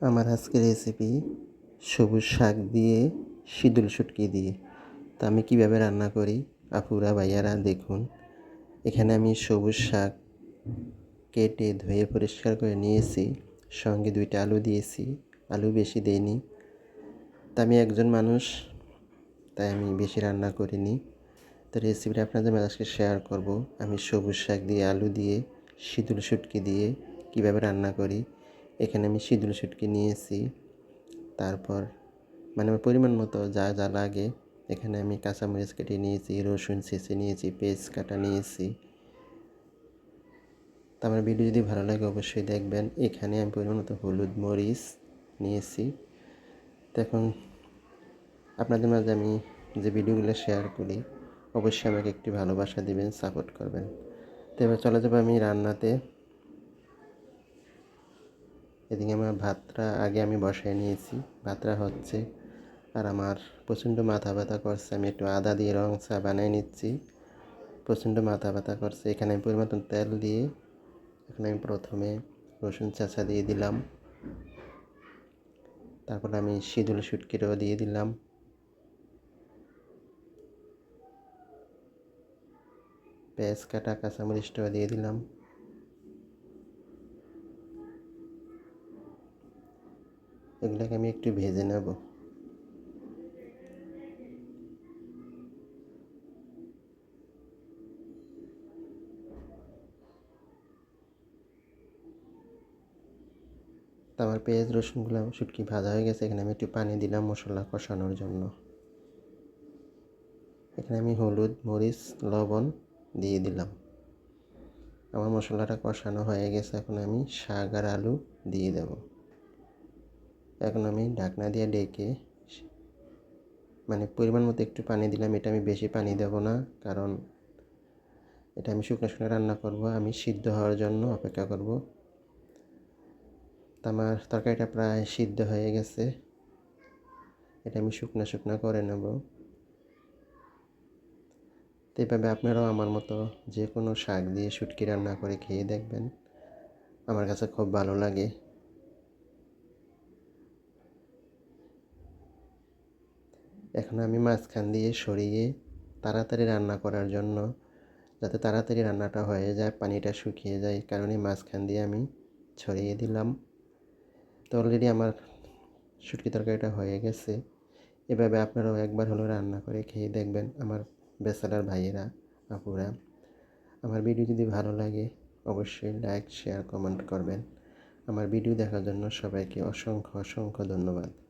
আমার আজকের রেসিপি সবুজ শাক দিয়ে সিঁদুল শুটকি দিয়ে। তা আমি কীভাবে রান্না করি? আপুরা, ভাইয়ারা, দেখুন। এখানে আমি সবুজ শাক কেটে ধুয়ে পরিষ্কার করে নিয়েছি। সঙ্গে দুইটা আলু দিয়েছি। আলু বেশি দেইনি। তা আমি একজন মানুষ, তাই আমি বেশি রান্না করিনি। তো রেসিপিটা আপনাদের আজকে শেয়ার করব। আমি সবুজ শাক দিয়ে আলু দিয়ে সিঁদুল শুটকি দিয়ে কীভাবে রান্না করি? এখানে আমি সিঁদুর শুটকি নিয়েছি। তারপর মানে আমার পরিমাণ মতো যা যা লাগে, এখানে আমি কাঁচামরিচ কেটে নিয়েছি, রসুন ছেঁচে নিয়েছি, পেঁয়াজ কাটা নিয়েছি। তো আমার ভিডিও যদি ভালো লাগে, অবশ্যই দেখবেন। এখানে আমি পরিমাণ মতো হলুদ মরিচ নিয়েছি। তো এখন আপনাদের মাঝে আমি যে ভিডিওগুলো শেয়ার করি, অবশ্যই আমাকে একটি ভালোবাসা দিবেন সাপোর্ট করবেন। তো এবার চলে যাব আমি রান্নাতে। এদিকে আমার ভাতটা আগে আমি বসাই নিয়েছি। ভাতটা হচ্ছে আর আমার প্রচণ্ড মাথা ব্যথা করছে। আমি একটু আদা দিয়ে রং চা বানিয়ে নিচ্ছি। প্রচণ্ড মাথা ব্যথা করছে। এখানে আমি পরিমাণ তেল দিয়ে এখানে আমি প্রথমে রসুন চাচা দিয়ে দিলাম। তারপর আমি সিঁদুল শুটকিটাও দিয়ে দিলাম। পেঁয়াজ কাটা কাঁচামরিচটাও দিয়ে দিলাম। এগুলোকে আমি একটু ভেজে নেব। তো আমার পেঁয়াজ রসুনগুলো শুটকি ভাজা হয়ে গেছে, এখানে আমি একটু পানি দিলাম মশলা কষানোর জন্য। এখানে আমি হলুদ, মরিচ, লবণ দিয়ে দিলাম। আমার মশলাটা কষানো হয়ে গেছে, এখন আমি শাক আর আলু দিয়ে দেবো। এখন আমি ঢাকনা দিয়ে ডেকে মানে পরিমাণ মতো একটু পানি দিলাম। এটা আমি বেশি পানি দেব না, কারণ এটা আমি শুকনো শুকনো রান্না করব। আমি সিদ্ধ হওয়ার জন্য অপেক্ষা করব। তা আমার তরকারিটা প্রায় সিদ্ধ হয়ে গেছে। এটা আমি শুকনো শুকনো করে নেব। তো এইভাবে আপনারাও আমার মতো যে কোনো শাক দিয়ে শুটকি রান্না করে খেয়ে দেখবেন। আমার কাছে খুব ভালো লাগে। এখন আমি মাঝখান দিয়ে সরিয়ে তাড়াতাড়ি রান্না করার জন্য, যাতে তাড়াতাড়ি রান্নাটা হয়ে যায়, পানিটা শুকিয়ে যায় কারণে মাঝখান দিয়ে আমি ছড়িয়ে দিলাম। তো অলরেডি আমার শুটকি তরকারিটা হয়ে গেছে। এভাবে আপনারাও একবার হলো রান্না করে খেয়ে দেখবেন, আমার বেসালার ভাইয়েরা, আপুরা। আমার ভিডিও যদি ভালো লাগে, অবশ্যই লাইক শেয়ার কমেন্ট করবেন। আমার ভিডিও দেখার জন্য সবাইকে অসংখ্য অসংখ্য ধন্যবাদ।